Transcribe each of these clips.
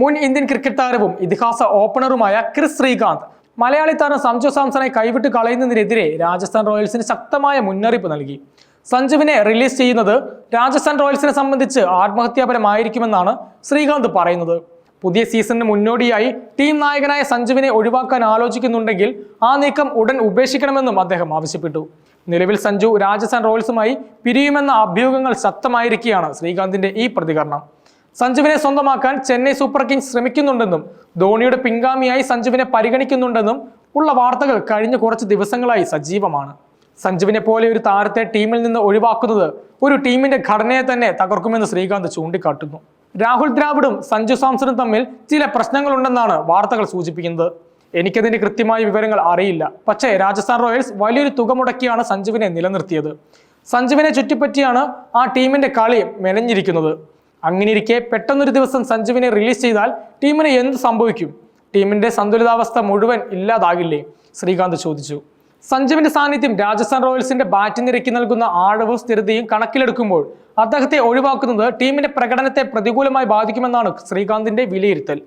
മുൻ Indian cricket താരവും ഇതിഹാസ ഓപ്പണറുമായ ക്രിസ് ശ്രീകാന്ത് മലയാളി താരം സഞ്ജു സാംസണെ കൈവിട്ട് കളയുന്നതിനെതിരെ രാജസ്ഥാൻ റോയൽസിന് ശക്തമായ മുന്നറിയിപ്പ് നൽകി. സഞ്ജുവിനെ റിലീസ് ചെയ്യുന്നത് രാജസ്ഥാൻ റോയൽസിനെ സംബന്ധിച്ച് ആത്മഹത്യാപരമായിരിക്കുമെന്നാണ് ശ്രീകാന്ത് പറയുന്നത്. പുതിയ സീസണിന് മുന്നോടിയായി ടീം നായകനായ സഞ്ജുവിനെ ഒഴിവാക്കാൻ ആലോചിക്കുന്നുണ്ടെങ്കിൽ ആ നീക്കം ഉടൻ ഉപേക്ഷിക്കണമെന്നും അദ്ദേഹം ആവശ്യപ്പെട്ടു. നിലവിൽ സഞ്ജു രാജസ്ഥാൻ റോയൽസുമായി പിരിയുമെന്ന അഭ്യൂഹങ്ങൾ ശക്തമായിരിക്കുകയാണ് ശ്രീകാന്തിന്റെ ഈ പ്രതികരണം. സഞ്ജുവിനെ സ്വന്തമാക്കാൻ ചെന്നൈ സൂപ്പർ കിങ്സ് ശ്രമിക്കുന്നുണ്ടെന്നും ധോണിയുടെ പിൻഗാമിയായി സഞ്ജുവിനെ പരിഗണിക്കുന്നുണ്ടെന്നും ഉള്ള വാർത്തകൾ കഴിഞ്ഞ കുറച്ച് ദിവസങ്ങളായി സജീവമാണ്. സഞ്ജുവിനെ പോലെ ഒരു താരത്തെ ടീമിൽ നിന്ന് ഒഴിവാക്കുന്നത് ഒരു ടീമിന്റെ ഘടനയെ തന്നെ തകർക്കുമെന്ന് ശ്രീകാന്ത് ചൂണ്ടിക്കാട്ടുന്നു. രാഹുൽ ദ്രാവിഡും സഞ്ജു സാംസണും തമ്മിൽ ചില പ്രശ്നങ്ങളുണ്ടെന്നാണ് വാർത്തകൾ സൂചിപ്പിക്കുന്നത്. എനിക്കതിന്റെ കൃത്യമായ വിവരങ്ങൾ അറിയില്ല. പക്ഷേ രാജസ്ഥാൻ റോയൽസ് വലിയൊരു തുക മുടക്കിയാണ് സഞ്ജുവിനെ നിലനിർത്തിയത്. സഞ്ജുവിനെ ചുറ്റിപ്പറ്റിയാണ് ആ ടീമിന്റെ കളി മെനഞ്ഞിരിക്കുന്നത്. അങ്ങനെയിരിക്കെ പെട്ടെന്നൊരു ദിവസം സഞ്ജുവിനെ റിലീസ് ചെയ്താൽ ടീമിന് എന്ത് സംഭവിക്കും? ടീമിന്റെ സന്തുലിതാവസ്ഥ മുഴുവൻ ഇല്ലാതാകില്ലേ? ശ്രീകാന്ത് ചോദിച്ചു. സഞ്ജുവിന്റെ സാന്നിധ്യം രാജസ്ഥാൻ റോയൽസിന്റെ ബാറ്റ് നിരക്കി നൽകുന്ന ആഴവും സ്ഥിരതയും കണക്കിലെടുക്കുമ്പോൾ അദ്ദേഹത്തെ ഒഴിവാക്കുന്നത് ടീമിന്റെ പ്രകടനത്തെ പ്രതികൂലമായി ബാധിക്കുമെന്നാണ് ശ്രീകാന്തിന്റെ വിലയിരുത്തൽ.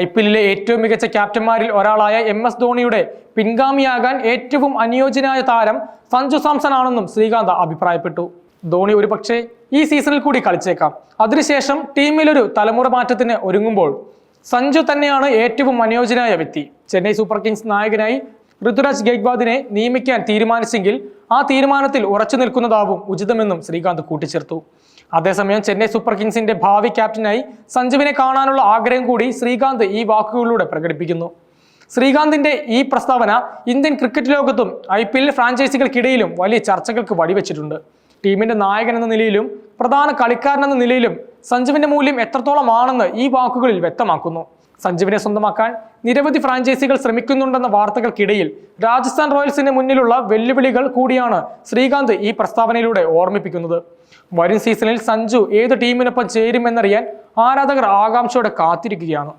ഐ പി എല്ലിലെ ഏറ്റവും മികച്ച ക്യാപ്റ്റന്മാരിൽ ഒരാളായ എം എസ് ധോണിയുടെ പിൻഗാമിയാകാൻ ഏറ്റവും അനുയോജ്യനായ താരം സഞ്ജു സാംസൺ ആണെന്നും ശ്രീകാന്ത് അഭിപ്രായപ്പെട്ടു. ധോണി ഒരു പക്ഷേ ഈ സീസണിൽ കൂടി കളിച്ചേക്കാം. അതിനുശേഷം ടീമിലൊരു തലമുറ മാറ്റത്തിന് ഒരുങ്ങുമ്പോൾ സഞ്ജു തന്നെയാണ് ഏറ്റവും അനുയോജ്യനായ വ്യക്തി. ചെന്നൈ സൂപ്പർ കിങ്സ് നായകനായി ഋതുരാജ് ഗെയ്ക്വാദിനെ നിയമിക്കാൻ തീരുമാനിച്ചെങ്കിൽ ആ തീരുമാനത്തിൽ ഉറച്ചു നിൽക്കുന്നതാവും ഉചിതമെന്നും ശ്രീകാന്ത് കൂട്ടിച്ചേർത്തു. അതേസമയം ചെന്നൈ സൂപ്പർ കിങ്സിന്റെ ഭാവി ക്യാപ്റ്റനായി സഞ്ജുവിനെ കാണാനുള്ള ആഗ്രഹം കൂടി ശ്രീകാന്ത് ഈ വാക്കുകളിലൂടെ പ്രകടിപ്പിക്കുന്നു. ശ്രീകാന്തിന്റെ ഈ പ്രസ്താവന ഇന്ത്യൻ ക്രിക്കറ്റ് ലോകത്തും ഐ പി എൽ ഫ്രാഞ്ചൈസികൾക്കിടയിലും വലിയ ചർച്ചകൾക്ക് വഴിവെച്ചിട്ടുണ്ട്. ടീമിന്റെ നായകൻ എന്ന നിലയിലും പ്രധാന കളിക്കാരൻ എന്ന നിലയിലും സഞ്ജുവിന്റെ മൂല്യം എത്രത്തോളമാണെന്ന് ഈ വാക്കുകളിൽ വ്യക്തമാക്കുന്നു. സഞ്ജുവിനെ സ്വന്തമാക്കാൻ നിരവധി ഫ്രാഞ്ചൈസികൾ ശ്രമിക്കുന്നുണ്ടെന്ന വാർത്തകൾക്കിടയിൽ രാജസ്ഥാൻ റോയൽസിന് മുന്നിലുള്ള വെല്ലുവിളികൾ കൂടിയാണ് ശ്രീകാന്ത് ഈ പ്രസ്താവനയിലൂടെ ഓർമ്മിപ്പിക്കുന്നത്. വരും സീസണിൽ സഞ്ജു ഏത് ടീമിനൊപ്പം ചേരുമെന്നറിയാൻ ആരാധകർ ആകാംക്ഷയോടെ കാത്തിരിക്കുകയാണ്.